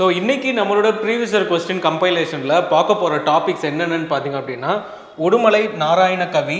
So இன்னைக்கு நம்மளோட previous year question கம்பைலேஷனில் பார்க்க போகிற டாபிக்ஸ் என்னென்னு பார்த்தீங்க அப்படின்னா உடுமலை நாராயண கவி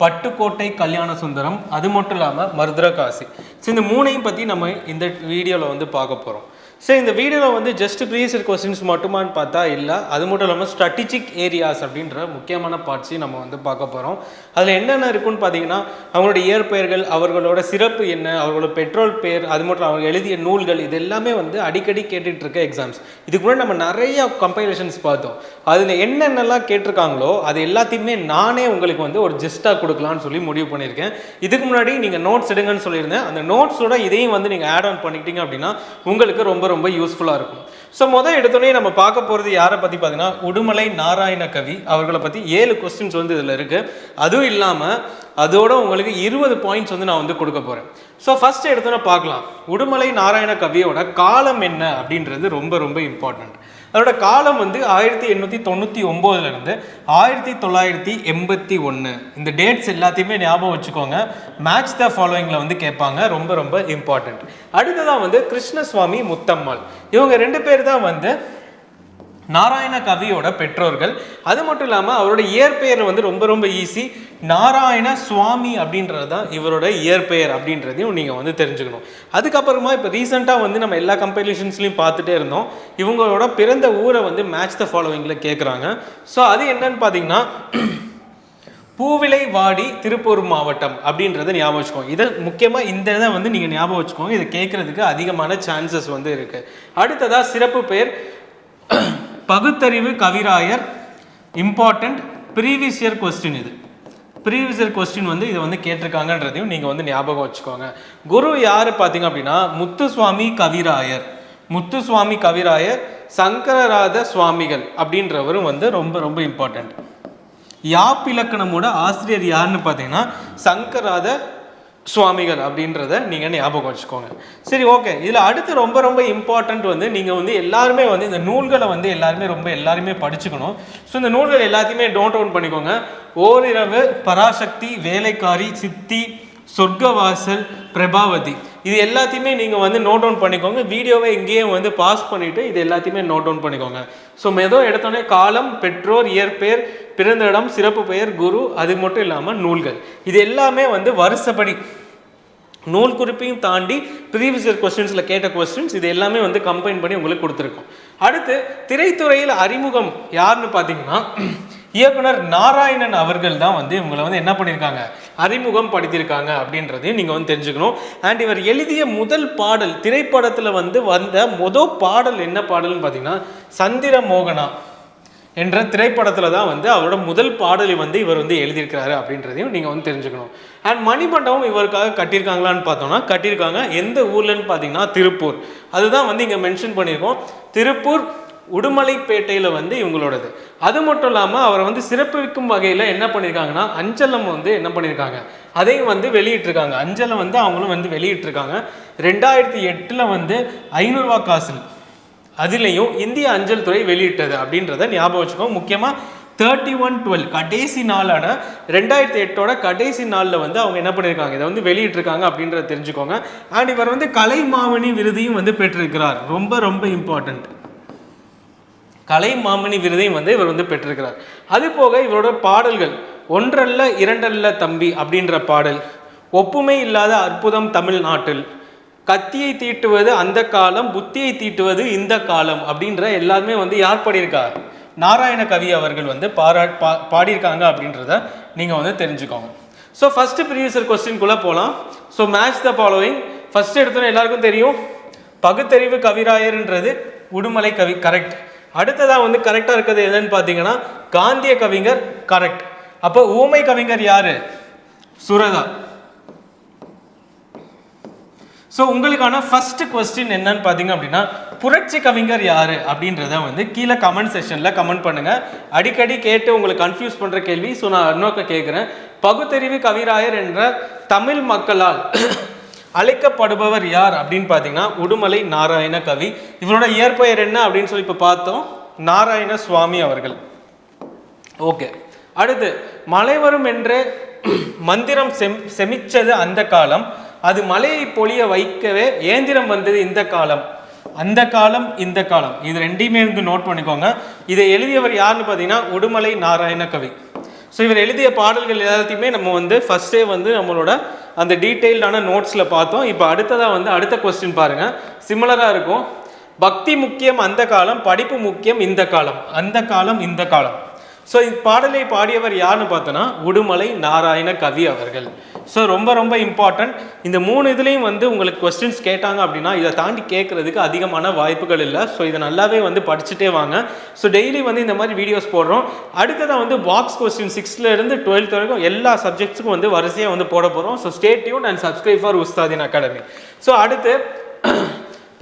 பட்டுக்கோட்டை கல்யாண சுந்தரம் அது மட்டும் இல்லாமல் மருதரகாசி. ஸோ இந்த மூணையும் பற்றி நம்ம இந்த வீடியோவில் வந்து பார்க்க போகிறோம் ஸோ இந்த வீடியோவில் வந்து ஜஸ்ட் ப்ரீவியஸ் கொஸ்டின்ஸ் மட்டுமான்னு பார்த்தா இல்லை அது மட்டும் இல்லாமல் ஸ்ட்ராட்டஜிக் ஏரியாஸ் அப்படின்ற முக்கியமான பார்ட்ஸையும் நம்ம வந்து பார்க்க போகிறோம் அதில் என்னென்ன இருக்குன்னு பார்த்தீங்கன்னா அவங்களோட இயற்பெயர்கள் அவர்களோட சிறப்பு என்ன அவர்களோட பெட்ரோல் பேர் அது மட்டும் அவங்க எழுதிய நூல்கள் இது எல்லாமே வந்து அடிக்கடி கேட்டுட்டு இருக்க எக்ஸாம்ஸ் இதுக்கு முன்னாடி நம்ம நிறைய கம்பைலேஷன்ஸ் பார்த்தோம். அதில் என்னென்னலாம் கேட்டிருக்காங்களோ அது எல்லாத்தையுமே நானே உங்களுக்கு வந்து ஒரு ஜெஸ்ட்டாக கொடுக்கலான்னு சொல்லி முடிவு பண்ணியிருக்கேன். இதுக்கு முன்னாடி நீங்கள் நோட்ஸ் எடுங்கன்னு சொல்லியிருந்தேன். அந்த நோட்ஸோட இதையும் வந்து நீங்கள் ஆட் ஆன் பண்ணிக்கிட்டீங்க அப்படின்னா உங்களுக்கு ரொம்ப ரொம்ப யூஸ்ஃபுல்லாக இருக்கும். ஸோ முதல் எடுத்தோடனே நம்ம பார்க்க போகிறது யாரை பற்றி பார்த்தீங்கன்னா உடுமலை நாராயண கவி அவர்களை பற்றி ஏழு கொஸ்டின்ஸ் வந்து இதில் இருக்குது அதுவும் இல்லாமல் அதோட உங்களுக்கு இருபது பாயிண்ட்ஸ் வந்து நான் வந்து கொடுக்க போகிறேன் ஸோ ஃபஸ்ட் எடுத்தோன்னே பார்க்கலாம். உடுமலை நாராயண கவியோட காலம் என்ன அப்படின்றது ரொம்ப ரொம்ப இம்பார்ட்டண்ட் அதோட காலம் வந்து ஆயிரத்தி எண்ணூற்றி தொண்ணூற்றி ஒம்போதுலேருந்து ஆயிரத்தி தொள்ளாயிரத்தி எண்பத்தி ஒன்று இந்த டேட்ஸ் எல்லாத்தையுமே ஞாபகம் வச்சுக்கோங்க. மேட்ச் த ஃபாலோயிங்கில் வந்து கேட்பாங்க. ரொம்ப ரொம்ப இம்பார்ட்டண்ட் அடுத்ததான் வந்து கிருஷ்ணசுவாமி முத்தம்மாள். இவங்க ரெண்டு பேர் தான் வந்து நாராயண கவியோட பெற்றோர்கள். அது மட்டும் இல்லாமல் அவரோட இயற்பெயர் வந்து ரொம்ப ரொம்ப ஈஸி நாராயண சுவாமி அப்படின்றது தான் இவரோட இயற்பெயர் அப்படின்றதையும் நீங்கள் வந்து தெரிஞ்சுக்கணும். அதுக்கப்புறமா இப்போ ரீசெண்டாக வந்து நம்ம எல்லா கம்பெனிஷன்ஸ்லையும் பார்த்துட்டே இருந்தோம். இவங்களோட பிறந்த ஊரை வந்து மேட்ச் த ஃபாலோவிங்கில் கேட்குறாங்க ஸோ அது என்னன்னு பார்த்தீங்கன்னா பூவிலை வாடி திருப்பூர் மாவட்டம் அப்படின்றத ஞாபகம் வச்சுக்கோங்க. இதை முக்கியமாக இந்த இதை வந்து நீங்கள் ஞாபகம் வச்சுக்கோங்க. இதை கேட்குறதுக்கு அதிகமான சான்சஸ் வந்து இருக்குது அடுத்ததாக சிறப்பு பெயர் பகுத்தறிவு கவிராயர் இம்பார்ட்டண்ட் ப்ரீவியஸ் இயர் கொஸ்டின் இது. ப்ரீவியஸ் இயர் கொஸ்டின் வந்து இதை வந்து கேட்டிருக்காங்கன்றதையும் நீங்கள் வந்து ஞாபகம் வச்சுக்கோங்க. குரு யார் பார்த்தீங்க அப்படின்னா முத்துசுவாமி கவிராயர். முத்துசுவாமி கவிராயர் சங்கரராத சுவாமிகள் அப்படின்றவரும் வந்து ரொம்ப ரொம்ப இம்பார்ட்டண்ட் யாப்பிலக்கணமோட ஆசிரியர் யாருன்னு பார்த்தீங்கன்னா சங்கராத சுவாமிகள் அப்படின்றத நீங்கள் ஞாபகம் வச்சுக்கோங்க. சரி ஓகே இதில் அடுத்து ரொம்ப ரொம்ப இம்பார்ட்டண்ட் வந்து நீங்கள் வந்து எல்லாருமே வந்து இந்த நூல்களை வந்து எல்லாருமே ரொம்ப எல்லாருமே படிச்சுக்கணும். ஸோ இந்த நூல்கள் எல்லாத்தையுமே டோன்ட் டவுன் பண்ணிக்கோங்க. ஓரிரவு பராசக்தி வேலைக்காரி சித்தி சொர்க்கவாசல் பிரபாவதி. இது எல்லாத்தையுமே நீங்கள் வந்து நோட் டவுன் பண்ணிக்கோங்க. வீடியோவை இங்கேயே வந்து பாஸ் பண்ணிவிட்டு இது எல்லாத்தையுமே நோட் டவுன் பண்ணிக்கோங்க. ஸோ மெதோ எடுத்தோடனே காலம் பெற்றோர் இயற்பெயர் பிறந்த இடம் சிறப்பு பெயர் குரு அது மட்டும் இல்லாமல் நூல்கள். இது எல்லாமே வந்து வருஷப்படி நூல் குறிப்பையும் தாண்டி ப்ரீவியஸ் இயர் கொஸ்டின்ஸில் கேட்ட கொஸ்டின்ஸ் இது எல்லாமே வந்து கம்பைன் பண்ணி உங்களுக்கு கொடுத்துருக்கோம். அடுத்து திரைத்துறையில் அறிமுகம் யாருன்னு பார்த்தீங்கன்னா இயக்குனர் நாராயணன் அவர்கள் தான் வந்து இவங்களை வந்து என்ன பண்ணியிருக்காங்க? அறிமுகம் படுத்தியிருக்காங்க அப்படின்றதையும் நீங்கள் வந்து தெரிஞ்சுக்கணும். அண்ட் இவர் எழுதிய முதல் பாடல் திரைப்படத்தில் வந்து வந்த மொதல் பாடல் என்ன பாடல்னு பார்த்தீங்கன்னா சந்திர மோகனா என்ற திரைப்படத்தில் தான் வந்து அவரோட முதல் பாடலை வந்து இவர் வந்து எழுதியிருக்கிறாரு அப்படின்றதையும் நீங்கள் வந்து தெரிஞ்சுக்கணும். அண்ட் மணிமண்டபம் இவருக்காக கட்டியிருக்காங்களான்னு பார்த்தோம்னா கட்டியிருக்காங்க எந்த ஊர்லன்னு பார்த்தீங்கன்னா திருப்பூர். அதுதான் வந்து இங்கே மென்ஷன் பண்ணியிருக்கோம். திருப்பூர் உடுமலைப்பேட்டையில் வந்து இவங்களோடது. அது மட்டும் இல்லாமல் அவரை வந்து சிறப்பிக்கும் வகையில் என்ன பண்ணியிருக்காங்கன்னா அஞ்சலம் வந்து என்ன பண்ணியிருக்காங்க அதையும் வந்து வெளியிட்டிருக்காங்க. அஞ்சலம் வந்து அவங்களும் வந்து வெளியிட்டிருக்காங்க. ரெண்டாயிரத்தி எட்டில் வந்து ஐநூறுரூவா காசில் அதுலேயும் இந்திய அஞ்சல் துறை வெளியிட்டது அப்படின்றத ஞாபகம் வச்சுக்கோங்க. முக்கியமாக தேர்ட்டி ஒன் டுவெல் கடைசி நாளான ரெண்டாயிரத்தி எட்டோட கடைசி நாளில் வந்து அவங்க என்ன பண்ணியிருக்காங்க இதை வந்து வெளியிட்டிருக்காங்க அப்படின்றத தெரிஞ்சுக்கோங்க. அண்ட் இவர் வந்து கலைமாமணி விருதையும் வந்து பெற்றிருக்கிறார். ரொம்ப ரொம்ப இம்பார்ட்டண்ட் கலை மாமணி விருதையும் வந்து இவர் வந்து பெற்றிருக்கிறார். அது போக இவரோட பாடல்கள் ஒன்றல்ல இரண்டல்ல தம்பி அப்படின்ற பாடல் ஒப்புமை இல்லாத அற்புதம் தமிழ்நாட்டில் கத்தியை தீட்டுவது அந்த காலம் புத்தியை தீட்டுவது இந்த காலம் அப்படின்ற எல்லாருமே வந்து யார் பாடியிருக்கா நாராயண கவி அவர்கள் வந்து பாரா பா பாடியிருக்காங்க அப்படின்றத நீங்கள் வந்து தெரிஞ்சுக்கோங்க. ஸோ ஃபஸ்ட்டு ப்ரீவியஸர் கொஸ்டின்குள்ளே போகலாம் so match the following first எடுத்தோன்னே எல்லாருக்கும் தெரியும். பகுத்தறிவு கவிராயர்ன்றது உடுமலை கவி கரெக்ட் அடுத்ததாக வந்து கரெக்டாக இருக்கிறது எதுன்னு பார்த்தீங்கன்னா காந்திய கவிஞர் கரெக்ட் அப்போ ஊமை கவிஞர் யாரு? சுரதா. ஸோ உங்களுக்கான ஃபர்ஸ்ட் கொஸ்டின் என்னன்னு பார்த்தீங்க அப்படின்னா புரட்சி கவிஞர் யாரு அப்படின்றத வந்து கீழே கமெண்ட் செஷனில் கமெண்ட் பண்ணுங்க. அடிக்கடி கேட்டு உங்களுக்கு கன்ஃபியூஸ் பண்ணுற கேள்வி ஸோ நான் இன்னொக்க கேட்குறேன் பகுத்தறிவு கவிராயர் என்ற தமிழ் மக்களால் அழைக்கப்படுபவர் யார் அப்படின்னு பார்த்தீங்கன்னா உடுமலை நாராயண கவி. இவரோட இயற்பெயர் என்ன அப்படின்னு சொல்லி இப்போ பார்த்தோம். நாராயண சுவாமி அவர்கள். ஓகே. அடுத்து மலைவரும் என்று மந்திரம் செம் செமிச்சது அந்த காலம். அது மலையை பொழிய வைக்கவே ஏந்திரம் வந்தது இந்த காலம். அந்த காலம் இந்த காலம். இது ரெண்டையுமே இருந்து நோட் பண்ணிக்கோங்க. இதை எழுதியவர் யாருன்னு பார்த்தீங்கன்னா உடுமலை நாராயண கவி. ஸோ இவர் எழுதிய பாடல்கள் எல்லாத்தையுமே நம்ம வந்து ஃபஸ்ட்டே வந்து நம்மளோட அந்த டீட்டெயில்டான நோட்ஸில் பார்த்தோம். இப்போ அடுத்ததாக வந்து அடுத்த கொஸ்டின் பாருங்கள் சிமிலராக இருக்கும். பக்தி முக்கியம் அந்த காலம் படிப்பு முக்கியம் இந்த காலம். அந்த காலம் இந்த காலம். ஸோ இப்பாடலை பாடியவர் யாருன்னு பார்த்தோன்னா உடுமலை நாராயண கவி அவர்கள். ஸோ ரொம்ப ரொம்ப இம்பார்ட்டன்ட் இந்த மூணு இதுலேயும் வந்து உங்களுக்கு கொஸ்டின்ஸ் கேட்டாங்க அப்படின்னா இதை தாண்டி கேட்குறதுக்கு அதிகமான வாய்ப்புகள் இல்லை. ஸோ இதை நல்லாவே வந்து படிச்சுட்டே வாங்க. ஸோ டெய்லி வந்து இந்த மாதிரி வீடியோஸ் போடுறோம். அடுத்ததாக வந்து பாக்ஸ் கொஸ்டின் சிக்ஸ்த்லேருந்து டுவெல்த் வரைக்கும் எல்லா சப்ஜெக்ட்ஸுக்கும் வந்து வரிசையாக வந்து போட போகிறோம் so stay tune and subscribe for உஸ்தாதின் academy so அடுத்து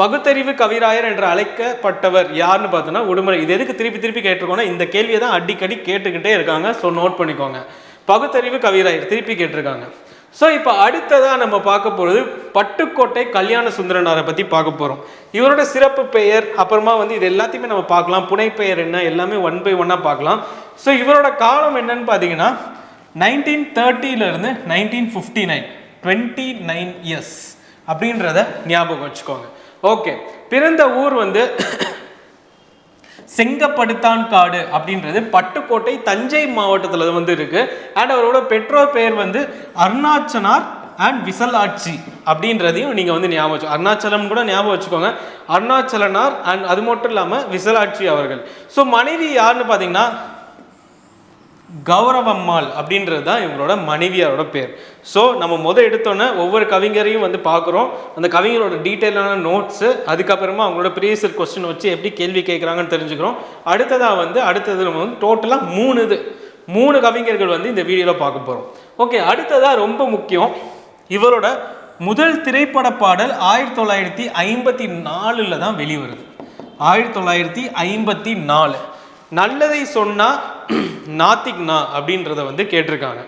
பகுத்தறிவு கவிராயர் என்று அழைக்கப்பட்டவர் யாருன்னு பார்த்தோன்னா உடுமலை. இது எதுக்கு திருப்பி திருப்பி கேட்டிருக்கோன்னா இந்த கேள்வியை தான் அடிக்கடி கேட்டுக்கிட்டே இருக்காங்க. ஸோ நோட் பண்ணிக்கோங்க. பகுத்தறிவு கவிராயர் திருப்பி கேட்டிருக்காங்க. ஸோ இப்போ அடுத்ததாக நம்ம பார்க்க போகிறது பட்டுக்கோட்டை கல்யாண சுந்தரனாரை பற்றி பார்க்க போகிறோம் இவரோட சிறப்பு பெயர் அப்புறமா வந்து இது எல்லாத்தையுமே நம்ம பார்க்கலாம். புனைப்பெயர் என்ன எல்லாமே ஒன் பை ஒன்னாக பார்க்கலாம். ஸோ இவரோட காலம் என்னன்னு பார்த்தீங்கன்னா nineteen தேர்ட்டியிலேருந்து nineteen fifty nine twenty nine years அப்படின்றத ஞாபகம் வச்சுக்கோங்க. ஓகே. பிறந்த ஊர் வந்து செங்கப்படுத்தான் காடு அப்படின்றது பட்டுக்கோட்டை தஞ்சை மாவட்டத்தில் வந்து இருக்கு. அண்ட் அவரோட பெற்றோர் பெயர் வந்து அருணாச்சனார் அண்ட் விசலாட்சி அப்படின்றதையும் நீங்கள் வந்து ஞாபகம் வச்சு அருணாச்சலம் கூட ஞாபகம் வச்சுக்கோங்க. அருணாச்சலனார் அண்ட் அது மட்டும் இல்லாமல் விசலாட்சி அவர்கள். ஸோ மனைவி யாருன்னு பார்த்தீங்கன்னா கௌரவம்மாள் அப்படின்றது தான் இவங்களோட மனைவியாரோட பேர். ஸோ நம்ம முதல் எடுத்தோன்னே ஒவ்வொரு கவிஞரையும் வந்து பார்க்குறோம். அந்த கவிஞரோட டீட்டெயிலான நோட்ஸு அதுக்கப்புறமா அவங்களோட ப்ரீவியஸ் கொஸ்டின் வச்சு எப்படி கேள்வி கேட்குறாங்கன்னு தெரிஞ்சுக்கிறோம். அடுத்ததாக வந்து அடுத்தது நம்ம வந்து டோட்டலாக மூணு இது. மூணு கவிஞர்கள் வந்து இந்த வீடியோவில் பார்க்க போகிறோம் ஓகே அடுத்ததாக ரொம்ப முக்கியம். இவரோட முதல் திரைப்பட பாடல் ஆயிரத்தி தொள்ளாயிரத்தி ஐம்பத்தி நாலில் தான் வெளிவருது. ஆயிரத்தி தொள்ளாயிரத்தி ஐம்பத்தி நாலு. நல்லதை சொன்னால் நாத்திக்னா அப்படின்றத வந்து கேட்டிருக்காங்க.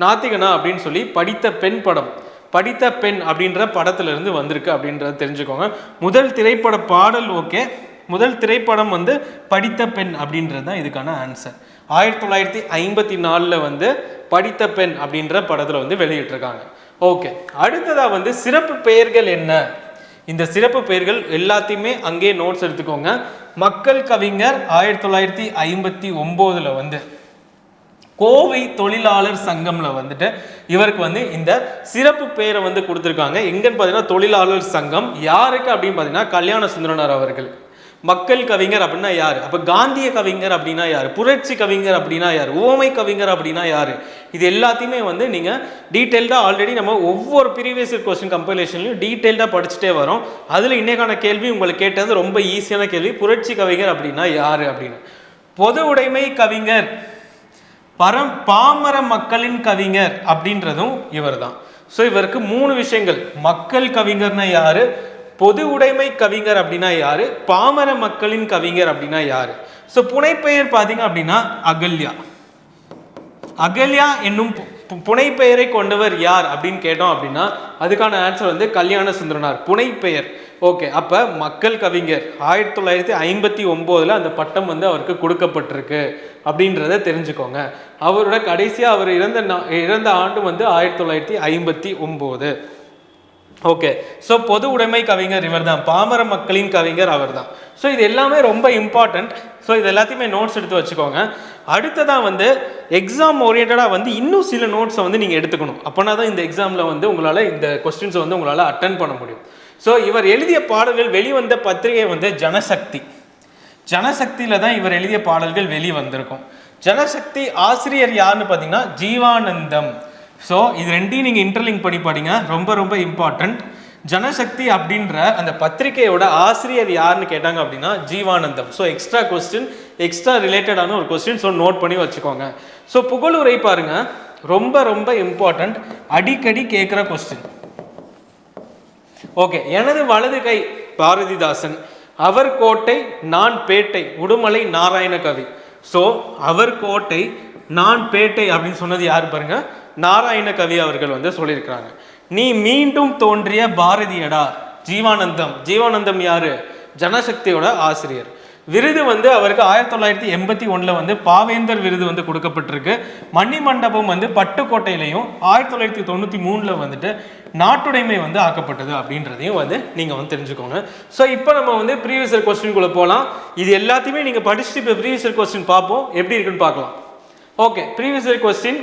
நாத்திகனா அப்படின்னு சொல்லி படித்த பெண் படம் படித்த பெண் அப்படின்ற படத்துல இருந்து வந்திருக்கு அப்படின்றத தெரிஞ்சுக்கோங்க. முதல் திரைப்பட பாடல் ஓகே. முதல் திரைப்படம் வந்து படித்த பெண் அப்படின்றது தான் இதுக்கான ஆன்சர் ஆயிரத்தி தொள்ளாயிரத்தி ஐம்பத்தி நாலில் வந்து படித்த பெண் அப்படின்ற படத்தில் வந்து வெளியிட்டிருக்காங்க. ஓகே. அடுத்ததாக வந்து சிறப்பு பெயர்கள் என்ன? இந்த சிறப்பு பெயர்கள் எல்லாத்தையுமே அங்கேயே நோட்ஸ் எடுத்துக்கோங்க. மக்கள் கவிஞர் ஆயிரத்தி தொள்ளாயிரத்தி ஐம்பத்தி ஒம்போதில் வந்து கோவை தொழிலாளர் சங்கம்ல வந்துட்டு இவருக்கு வந்து இந்த சிறப்பு பெயரை வந்து கொடுத்துருக்காங்க. எங்கன்னு பார்த்தீங்கன்னா தொழிலாளர் சங்கம் யாருக்கு அப்படின்னு பார்த்தீங்கன்னா கல்யாண சுந்தரனார் அவர்கள். மக்கள் கவிஞர் அப்படின்னா யார்? அப்போ காந்திய கவிஞர் அப்படின்னா யார்? புரட்சி கவிஞர் அப்படின்னா யார்? ஓமை கவிஞர் அப்படின்னா யார்? இது எல்லாத்தையுமே வந்து நீங்கள் டீட்டெயில்டாக ஆல்ரெடி நம்ம ஒவ்வொரு ப்ரீவியஸ் கொஸ்டின் கம்பைலேஷன்லையும் டீட்டெயில்டாக படிச்சுட்டே வரோம். அதில் இன்னைக்கான கேள்வி உங்களுக்கு கேட்டது ரொம்ப ஈஸியான கேள்வி. புரட்சி கவிஞர் அப்படின்னா யார் அப்படின்னு. பொது உடைமை கவிஞர் பரம் பாமர மக்களின் கவிஞர் அப்படின்றதும் இவர்தான். ஸோ இவருக்கு மூணு விஷயங்கள். மக்கள் கவிஞர்னா யாரு? பொது உடைமை கவிஞர் அப்படின்னா யாரு? பாமர மக்களின் கவிஞர் அப்படின்னா யாரு? ஸோ புனைப்பெயர் பார்த்தீங்க அப்படின்னா அகல்யா. அகல்யா என்னும் பு- பு- புனைப்பெயரை கொண்டவர் யார் அப்படின்னு கேட்டோம் அப்படின்னா அதுக்கான ஆன்சர் வந்து கல்யாண சுந்தரனார் புனைப்பெயர். ஓகே அப்போ மக்கள் கவிஞர். ஆயிரத்தி தொள்ளாயிரத்தி ஐம்பத்தி ஒம்போதில் அந்த பட்டம் வந்து அவருக்கு கொடுக்கப்பட்டிருக்கு அப்படின்றத தெரிஞ்சுக்கோங்க. அவரோட கடைசியாக அவர் இறந்த நா- இறந்த ஆண்டு வந்து ஆயிரத்தி தொள்ளாயிரத்தி ஐம்பத்தி ஒம்போது. ஓகே ஸோ பொது உடைமை கவிஞர் இவர்தான். பாமர மக்களின் கவிஞர் அவர்தான். ஸோ இது எல்லாமே ரொம்ப இம்பார்ட்டண்ட் ஸோ இது எல்லாத்தையுமே நோட்ஸ் எடுத்து வச்சுக்கோங்க. அடுத்ததாக வந்து எக்ஸாம் ஓரியன்டாக வந்து இன்னும் சில நோட்ஸை வந்து நீங்கள் எடுத்துக்கணும். அப்போனா தான் இந்த எக்ஸாமில் வந்து உங்களால் இந்த கொஸ்டின்ஸை வந்து உங்களால் அட்டன் பண்ண முடியும். ஸோ இவர் எழுதிய பாடல்கள் வெளிவந்த பத்திரிகை வந்து ஜனசக்தி. ஜனசக்தியில் தான் இவர் எழுதிய பாடல்கள் வெளிவந்திருக்கும். ஜனசக்தி ஆசிரியர் யாருன்னு பார்த்தீங்கன்னா ஜீவானந்தம். ஸோ இது ரெண்டையும் நீங்கள் இன்டர்லிங்க் பண்ணி பாடிங்க ரொம்ப ரொம்ப இம்பார்ட்டண்ட் ஜனசக்தி அப்படின்ற அந்த பத்திரிகையோட ஆசிரியர் யாருன்னு கேட்டாங்க அப்படின்னா Jeevanandham. So extra question extra ரிலேட்டடான ஒரு கொஸ்டின் ஸோ நோட் பண்ணி வச்சுக்கோங்க. ஸோ புகழுரை பாருங்க. ரொம்ப ரொம்ப இம்பார்ட்டண்ட் அடிக்கடி கேட்குற கொஸ்டின் ஓகே எனது வலது கை பாரதிதாசன். அவர் கோட்டை நான் பேட்டை உடுமலை நாராயண கவி ஸோ அவர் கோட்டை நான் பேட்டை அப்படின்னு சொன்னது யார் பாருங்க? நாராயண கவி அவர்கள் வந்து சொல்லியிருக்கிறாங்க. நீ மீண்டும் தோன்றிய பாரதியடா ஜீவானந்தம். ஜீவானந்தம் யாரு? ஜனசக்தியோட ஆசிரியர். விருது வந்து அவருக்கு ஆயிரத்தி தொள்ளாயிரத்தி எண்பத்தி ஒன்றில் வந்து பாவேந்தர் விருது வந்து கொடுக்கப்பட்டிருக்கு. மணி மண்டபம் வந்து பட்டுக்கோட்டையிலையும் ஆயிரத்தி தொள்ளாயிரத்தி தொண்ணூற்றி மூணில் வந்துட்டு நாட்டுடைமை வந்து ஆக்கப்பட்டது அப்படின்றதையும் வந்து நீங்கள் வந்து தெரிஞ்சுக்கோங்க. ஸோ இப்போ நம்ம வந்து ப்ரீவியஸ் இயர் கொஸ்டின்குள்ளே போகலாம் இது எல்லாத்தையுமே நீங்கள் படிச்சுட்டு இப்போ ப்ரீவியஸ் இயர் கொஸ்டின் பார்ப்போம். எப்படி இருக்குன்னு பார்க்கலாம். ஓகே ப்ரீவியஸ் இயர் கொஸ்டின்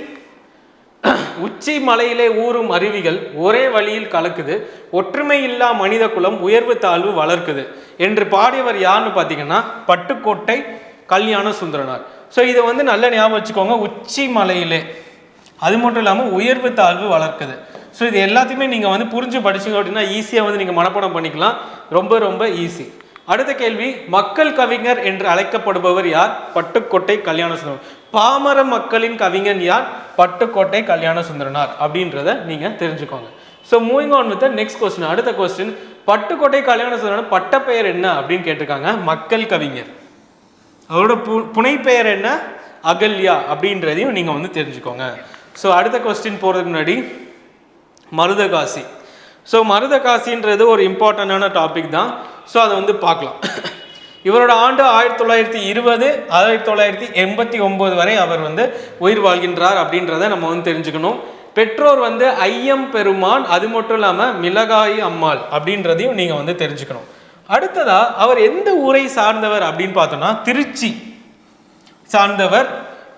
உச்சி மலையிலே ஊறும் அருவிகள் ஒரே வழியில் கலக்குது. ஒற்றுமை இல்லா மனித குலம் உயர்வு தாழ்வு வளர்க்குது. என்று பாடியவர் யாருன்னு பார்த்தீங்கன்னா பட்டுக்கோட்டை கல்யாண சுந்தரனார் ஸோ இதை வந்து நல்ல ஞாபகம் வச்சுக்கோங்க உச்சி மலையிலே. அது மட்டும் இல்லாமல் உயர்வு தாழ்வு வளர்க்குது. ஸோ இது எல்லாத்தையுமே நீங்கள் வந்து புரிஞ்சு படிச்சிங்க அப்படின்னா ஈஸியாக வந்து நீங்கள் மனப்பாடம் பண்ணிக்கலாம். ரொம்ப ரொம்ப ஈஸி அடுத்த கேள்வி மக்கள் கவிஞர் என்று அழைக்கப்படுபவர் யார்? பட்டுக்கோட்டை கல்யாண சுந்தரம் பாமர மக்களின் கவிஞன் யார்? பட்டுக்கோட்டை கல்யாண சுந்தரனார் அப்படின்றத நீங்கள் தெரிஞ்சுக்கோங்க. So moving on with next question அடுத்த கொஸ்டின் பட்டுக்கோட்டை கல்யாண சுந்தரன் பெயர் என்ன அப்படின்னு கேட்டிருக்காங்க. மக்கள் கவிஞர். அவரோட பு புனைப்பெயர் என்ன? அகல்யா அப்படின்றதையும் நீங்கள் வந்து தெரிஞ்சுக்கோங்க. ஸோ அடுத்த கொஸ்டின் போகிறதுக்கு முன்னாடி மருதகாசி. ஸோ மருதகாசின்றது ஒரு இம்பார்ட்டண்டான டாபிக் தான். ஸோ அதை வந்து பார்க்கலாம். இவரோட ஆண்டு ஆயிரத்தி தொள்ளாயிரத்தி இருபது ஆயிரத்தி தொள்ளாயிரத்தி எண்பத்தி ஒன்பது வரை அவர் வந்து உயிர் வாழ்கின்றார் அப்படின்றத நம்ம வந்து தெரிஞ்சுக்கணும். பெற்றோர் வந்து ஐயம் பெருமான் அது மட்டும் இல்லாமல் மிளகாய் அம்மாள் அப்படின்றதையும் நீங்கள் வந்து தெரிஞ்சுக்கணும். அடுத்ததா அவர் எந்த ஊரை சார்ந்தவர் அப்படின்னு பார்த்தோம்னா திருச்சி சார்ந்தவர்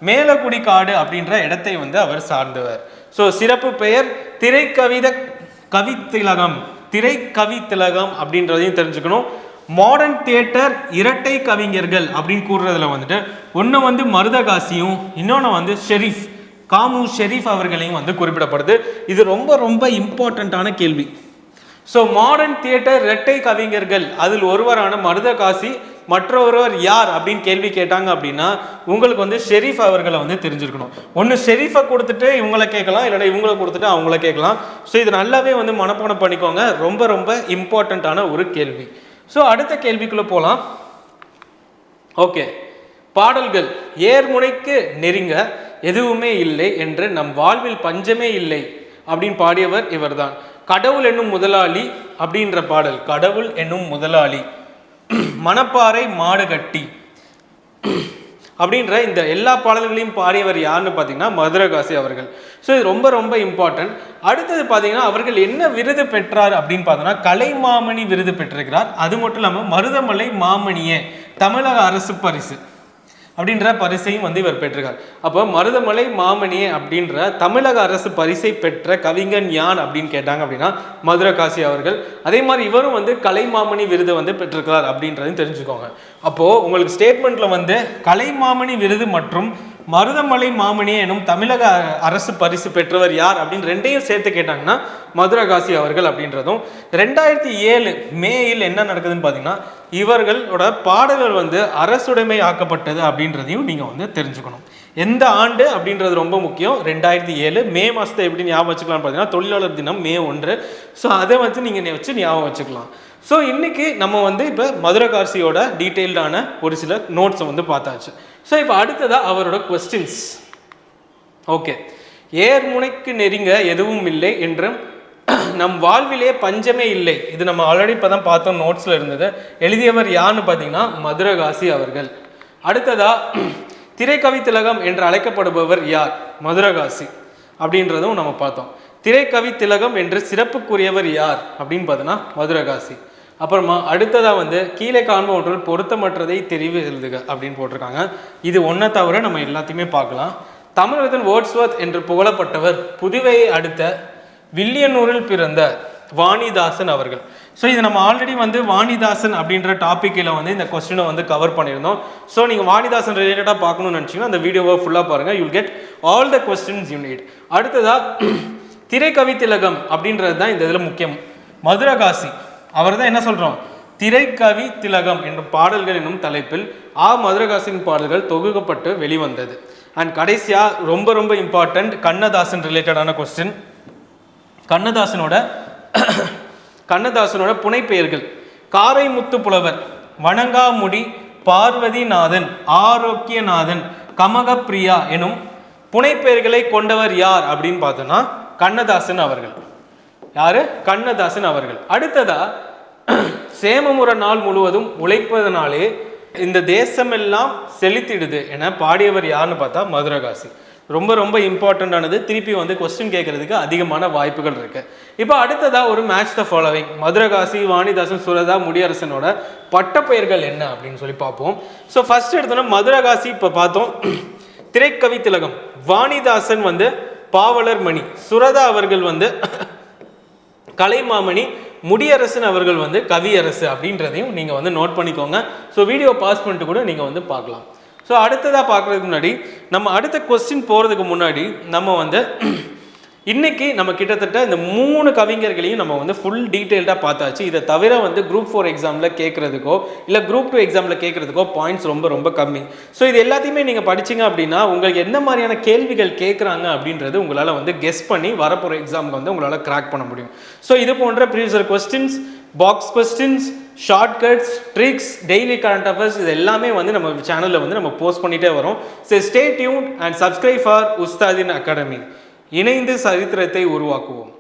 மேலக்குடி காடு அப்படின்ற இடத்தை வந்து அவர் சார்ந்தவர். ஸோ சிறப்பு பெயர் திரைக்கவித கவித்திலகம் திரைக்கவித்திலகம் அப்படின்றதையும் தெரிஞ்சுக்கணும். மாடர்ன் தியேட்டர் இரட்டை கவிஞர்கள் அப்படின்னு கூறுறதுல வந்துட்டு ஒன்று வந்து மருதகாசியும் இன்னொன்று வந்து ஷெரீஃப். காமு ஷெரீஃப் அவர்களையும் வந்து குறிப்பிடப்படுது. இது ரொம்ப ரொம்ப இம்பார்ட்டண்ட்டான கேள்வி. ஸோ மாடர்ன் தியேட்டர் இரட்டை கவிஞர்கள் அதில் ஒருவரான மருதகாசி மற்றொருவர் யார் அப்படின்னு கேள்வி கேட்டாங்க அப்படின்னா உங்களுக்கு வந்து ஷெரீஃப் அவர்களை வந்து தெரிஞ்சிருக்கணும். ஒன்று ஷெரீஃபை கொடுத்துட்டு இவங்களை கேட்கலாம் இல்லைன்னா இவங்கள கொடுத்துட்டு அவங்கள கேட்கலாம். ஸோ இது நல்லாவே வந்து மனப்பாடம் பண்ணிக்கோங்க. ரொம்ப ரொம்ப இம்பார்ட்டண்ட்டான ஒரு கேள்வி. ஸோ அடுத்த கேள்விக்குள்ளே போகலாம் ஓகே பாடல்கள் ஏர்முனைக்கு நெருங்க எதுவுமே இல்லை என்று நம் வாழ்வில் பஞ்சமே இல்லை அப்படின்னு பாடியவர் இவர்தான். கடவுள் என்னும் முதலாளி அப்படின்ற பாடல் கடவுள் என்னும் முதலாளி. மணப்பாறை மாடு கட்டி அப்படின்ற இந்த எல்லா பாடல்களையும் பாடியவர் யாருன்னு பார்த்தீங்கன்னா மதுரகாசி அவர்கள். ஸோ இது ரொம்ப ரொம்ப இம்பார்ட்டன்ட் அடுத்தது பார்த்தீங்கன்னா அவர்கள் என்ன விருது பெற்றார் அப்படின்னு பார்த்தோன்னா கலைமாமணி விருது பெற்றிருக்கிறார். அது மட்டும் இல்லாமல் மருதமலை மாமணியே தமிழக அரசு பரிசு. அப்படின்ற பரிசையும் வந்து இவர் பெற்றிருக்கார். அப்போ மருதமலை மாமணியே அப்படின்ற தமிழக அரசு பரிசை பெற்ற கவிஞன் யான் அப்படின்னு கேட்டாங்க அப்படின்னா மதுரகாசி அவர்கள். அதே மாதிரி இவரும் வந்து கலைமாமணி விருதை வந்து பெற்றிருக்கிறார் அப்படின்றதையும் தெரிஞ்சுக்கோங்க. அப்போது உங்களுக்கு ஸ்டேட்மெண்ட்டில் வந்து கலைமாமணி விருது மற்றும் மருதமலை மாமணி எனும் தமிழக அரசு பரிசு பெற்றவர் யார் அப்படின்னு ரெண்டையும் சேர்த்து கேட்டாங்கன்னா மதுரகாசி அவர்கள் அப்படின்றதும். ரெண்டாயிரத்தி ஏழு மேயில் என்ன நடக்குதுன்னு பார்த்தீங்கன்னா இவர்களோட பாடல்கள் வந்து அரசுடைமை ஆக்கப்பட்டது அப்படின்றதையும் நீங்கள் வந்து தெரிஞ்சுக்கணும். எந்த ஆண்டு அப்படின்றது ரொம்ப முக்கியம். ரெண்டாயிரத்தி ஏழு மே மாதத்தை எப்படி ஞாபகம் வச்சுக்கலாம்னு பார்த்தீங்கன்னா தொழிலாளர் தினம் மே ஒன்று. ஸோ அதை வச்சு நீங்கள் வச்சு ஞாபகம் வச்சுக்கலாம். ஸோ இன்னைக்கு நம்ம வந்து இப்போ மதுரகாசியோட டீட்டெயில்டான ஒரு சில நோட்ஸை வந்து பார்த்தாச்சு. ஸோ இப்போ அடுத்ததாக அவரோட கொஸ்டின்ஸ் ஓகே ஏர்முனைக்கு நெருங்க எதுவும் இல்லை என்றும் நம் வாழ்விலே பஞ்சமே இல்லை. இது நம்ம ஆல்ரெடி இப்போ தான் பார்த்தோம் நோட்ஸில் இருந்தது. எழுதியவர் யாருன்னு பார்த்தீங்கன்னா மதுரகாசி அவர்கள். அடுத்ததா திரைக்கவி திலகம் என்று அழைக்கப்படுபவர் யார்? மதுரகாசி. அப்படின்றதும் நம்ம பார்த்தோம். திரைக்கவி திலகம் என்று சிறப்புக்குரியவர் யார்? அப்படின்னு பார்த்தோன்னா மதுரகாசி. அப்புறமா அடுத்ததாக வந்து கீழே காண்ப ஒன்றில் பொருத்தமற்றதை தெரிவு எழுதுக அப்படின்னு போட்டிருக்காங்க. இது ஒன்றை தவிர நம்ம எல்லாத்தையுமே பார்க்கலாம். தமிழகத்தின் வேர்ட்ஸ்வர்த் என்று புகழப்பட்டவர் புதுவையை அடுத்த வில்லியனூரில் பிறந்த வாணிதாசன் அவர்கள். ஸோ இது நம்ம ஆல்ரெடி வந்து வாணிதாசன் அப்படின்ற டாப்பிக்கில் வந்து இந்த கொஸ்டினை வந்து கவர் பண்ணியிருந்தோம். ஸோ நீங்கள் வாணிதாசன் ரிலேட்டடாக பார்க்கணும்னு நினச்சிங்கன்னா அந்த வீடியோவை ஃபுல்லாக பாருங்கள் you'll get all the questions you need அடுத்ததாக திரைக்கவி திலகம் அப்படின்றது தான் இந்த இதில் முக்கியம். மதுரகாசி. அவர் தான் என்ன சொல்கிறோம் திரைக்கவி திலகம் என்னும் பாடல்கள் என்னும் தலைப்பில் ஆ. மதுரகாசின் பாடல்கள் தொகுக்கப்பட்டு வெளிவந்தது. அண்ட் கடைசியாக ரொம்ப ரொம்ப இம்பார்ட்டண்ட் கண்ணதாசன் ரிலேட்டடான கொஸ்டின் கண்ணதாசனோட கண்ணதாசனோட புனைப்பெயர்கள். காரைமுத்து புலவர் வணங்காமுடி பார்வதிநாதன் ஆரோக்கியநாதன் கமகப்பிரியா எனும் புனைப்பெயர்களை கொண்டவர் யார் அப்படின்னு பார்த்தோன்னா கண்ணதாசன் அவர்கள். யாரு? கண்ணதாசன் அவர்கள். அடுத்ததா சேமமுற நாள் முழுவதும் உழைப்பதனாலே இந்த தேசமெல்லாம் செழித்திடுது என பாடியவர் யாருன்னு பார்த்தா மதுரகாசி. ரொம்ப ரொம்ப இம்பார்ட்டண்ட்டானது திருப்பி வந்து கொஸ்டின் கேட்கறதுக்கு அதிகமான வாய்ப்புகள் இருக்கு. இப்போ அடுத்ததா ஒரு மேட்ச் த ஃபாலோவிங் மதுரகாசி வாணிதாசன் சுரதா முடியரசனோட பட்டப்பெயர்கள் என்ன அப்படின்னு சொல்லி பார்ப்போம். ஸோ ஃபர்ஸ்ட் எடுத்தோன்னா மதுரகாசி இப்போ பார்த்தோம். திரைக்கவி திலகம் வாணிதாசன் வந்து பாவலர் மணி. சுரதா அவர்கள் வந்து கலைமாமணி முடியரசன் அவர்கள் வந்து கவியரசு அப்படின்றதையும் நீங்கள் வந்து நோட் பண்ணிக்கோங்க. ஸோ வீடியோ பாஸ் பண்ணிட்டு கூட நீங்கள் வந்து பார்க்கலாம். ஸோ அடுத்ததாக பார்க்குறதுக்கு முன்னாடி நம்ம அடுத்த கொஸ்டின் போகிறதுக்கு முன்னாடி நம்ம வந்து இன்றைக்கி நம்ம கிட்டத்தட்ட இந்த மூணு கவிஞர்களையும் நம்ம வந்து ஃபுல் டீட்டெயில்டாக பார்த்தாச்சு. இதை தவிர வந்து குரூப் ஃபோர் எக்ஸாமில் கேட்குறதுக்கோ இல்லை குரூப் டூ எக்ஸாமில் கேட்குறதுக்கோ பாயிண்ட்ஸ் ரொம்ப ரொம்ப கம்மி. ஸோ இது எல்லாத்தையுமே நீங்கள் படிச்சீங்க அப்படின்னா உங்களுக்கு எந்த மாதிரியான கேள்விகள் கேட்குறாங்க அப்படின்றது உங்களால் வந்து கெஸ் பண்ணி வரப்போகிற எக்ஸாமுக்கு வந்து உங்களால் கிராக் பண்ண முடியும். ஸோ இது போன்ற previous year questions box questions shortcuts tricks daily current affairs இது எல்லாமே வந்து நம்ம சேனலில் வந்து நம்ம போஸ்ட் பண்ணிகிட்டே வரோம். So stay tune and subscribe for உஸ்தாதின் academy இணைந்து சரித்திரத்தை உருவாக்குவோம்.